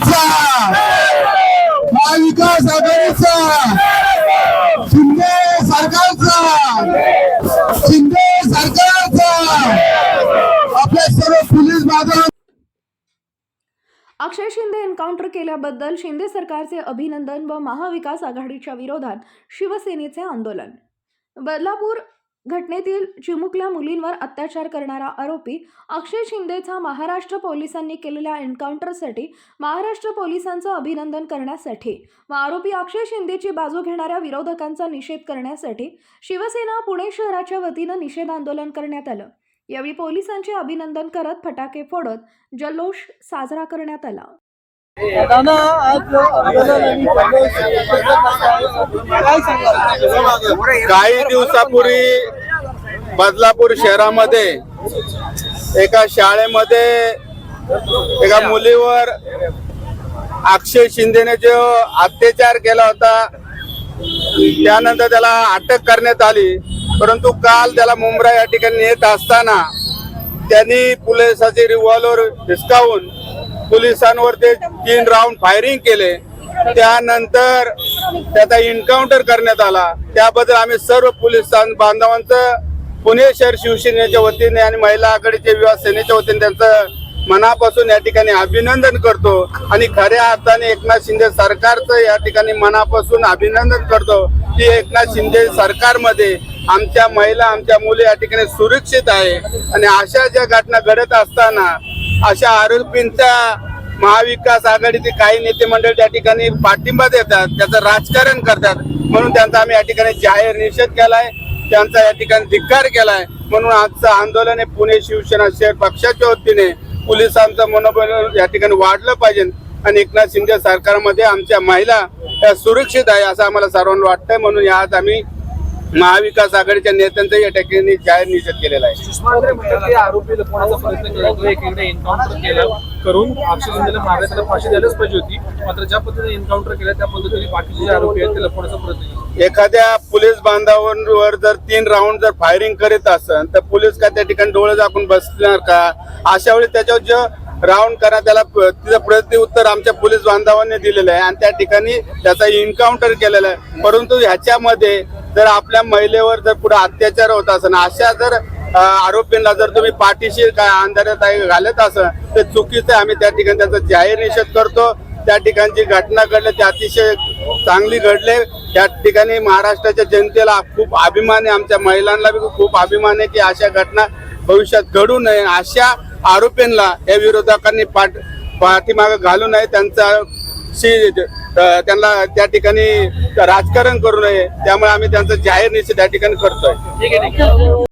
आघाडीचा महाविकास आघाडीचा. शिंदे सरकारचा. शिंदे सरकारचा. आपल्या सर्व पोलीस बाजार अक्षय शिंदे एन्काउंटर केल्याबद्दल शिंदे सरकारचे अभिनंदन व महाविकास आघाडीच्या विरोधात शिवसेनेचे आंदोलन. बदलापूर घटनेतील चिमुकल्या मुलींवर अत्याचार करणारा आरोपी अक्षय शिंदेचा महाराष्ट्र पोलिसांनी केलेल्या एन्काउंटरसाठी महाराष्ट्र पोलिसांचं अभिनंदन करण्यासाठी व आरोपी अक्षय शिंदेची बाजू घेणाऱ्या विरोधकांचा निषेध करण्यासाठी शिवसेना पुणे शहराच्या वतीनं निषेध आंदोलन करण्यात आलं. यावेळी पोलिसांचे अभिनंदन करत फटाके फोडत जल्लोष साजरा करण्यात आला. दादा आज काही दिवसापूर्वी बदलापूर शहरामध्ये एका शाळेमध्ये एका मुलीवर अक्षय शिंदेने जो अत्याचार केला होता त्यानंतर त्याला अटक करण्यात आली. परंतु काल त्याला मुंब्रा या ठिकाणी येत असताना त्यांनी पोलिसाचे रिव्हॉल्वर हिसकावून पोलिसांवर ते तीन राऊंड फायरिंग केले. त्यानंतर त्याचा एन्काउंटर करण्यात आला. त्याबद्दल आम्ही सर्व पोलीस बांधवांचं पुणे शहर शिवसेनेच्या वतीने आणि महिला आघाडीच्या विवाह सेनेच्या वतीने त्यांचं मनापासून या ठिकाणी अभिनंदन करतो आणि खऱ्या अर्थाने एकनाथ शिंदे सरकारचं या ठिकाणी मनापासून अभिनंदन करतो की एकनाथ शिंदे सरकारमध्ये आमच्या महिला आमच्या मुली या ठिकाणी सुरक्षित आहे. आणि अशा ज्या घटना घडत असताना अशा आरोपींचा महाविकास आघाडीचे काही नेते मंडळ त्या ठिकाणी पाठिंबा देतात त्याचं राजकारण करतात. म्हणून त्यांचा आम्ही या ठिकाणी जाहीर निषेध केलाय त्यांचा या ठिकाणी धिक्कार केलाय. म्हणून आजचं आंदोलन हे पुणे शिवसेना शहर पक्षाच्या वतीने पोलिसांचं मनोबल या ठिकाणी वाढलं पाहिजे आणि एकनाथ शिंदे सरकारमध्ये आमच्या महिला या सुरक्षित आहे असं आम्हाला सर्वांना वाटतंय. म्हणून आज आम्ही महाविकास आघाडीच्या नेत्यांचा या ठिकाणी जाहीर निषेध केलेला आहे. सुषमा वगैरे म्हणतात की आरोपी लपवण्याचा प्रयत्न केला तो एकीकडे एन्काउंटर केलं करून अक्षय शिंदेला मारण्यात त्याला फाशी द्यायलाच पाहिजे होती. मात्र ज्या पद्धतीने एन्काउंटर केलं त्या पद्धतीने बाकीचे जे आरोपी आहेत ते लपवण्याचा प्रयत्न केला एखाद्या पोलीस बांधवांवर जर तीन राऊंड जर फायरिंग करीत असेल तर पोलीस का त्या ठिकाणी डोळे झाकून बसणार का? अशा वेळी त्याच्यावर जे राऊंड करा त्याला तिचं प्रत्युत्तर आमच्या पोलीस बांधवांनी दिलेलं आहे. आणि त्या ठिकाणी त्याचा एन्काउंटर केलेला आहे. परंतु ह्याच्यामध्ये जर आपल्या महिलेवर जर पुढे अत्याचार होत असेल अशा जर आरोपींना जर तुम्ही पाठीशी काय अंधारात आहे घालत असेल तर चुकीचं आहे. आम्ही त्या ठिकाणी त्याचा जाहीर निषेध करतो. त्या ठिकाणची घटना घडली ती अतिशय चांगली घडले. त्या ठिकाणी महाराष्ट्राच्या जनतेला खूप अभिमान आहे. आमच्या महिलांना बी खूप अभिमान आहे की अशा घटना भविष्यात घडू नये. अशा आरोपींना या विरोधकांनी पाठ पाठीमागं घालू नये. त्यांचा त्यांना त्या ठिकाणी राजकारण करू नये. त्यामुळे आम्ही त्यांचा जाहीर निषेध त्या ठिकाणी करतोय. ठीक आहे.